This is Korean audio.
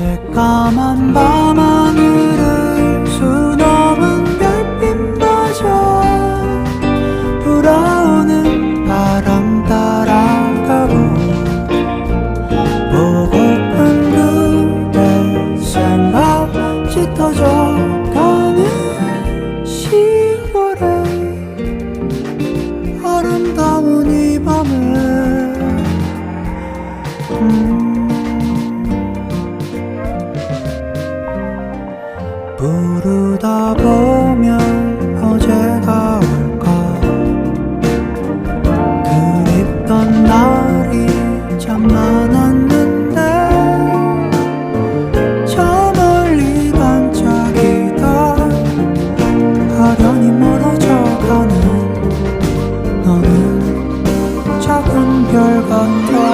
어제 까만 밤하늘을 수놓은 별빛마저 불어오는 바람 따라가고 보고픈 그대 생각 짙어져 가는 10월에 아름다운 이 밤을. 음. 부르다 보면 어제가 올까? 그립던 날이 참 많았는데 저 멀리 반짝이던 가련히 멀어져가는 너는 작은 별 같아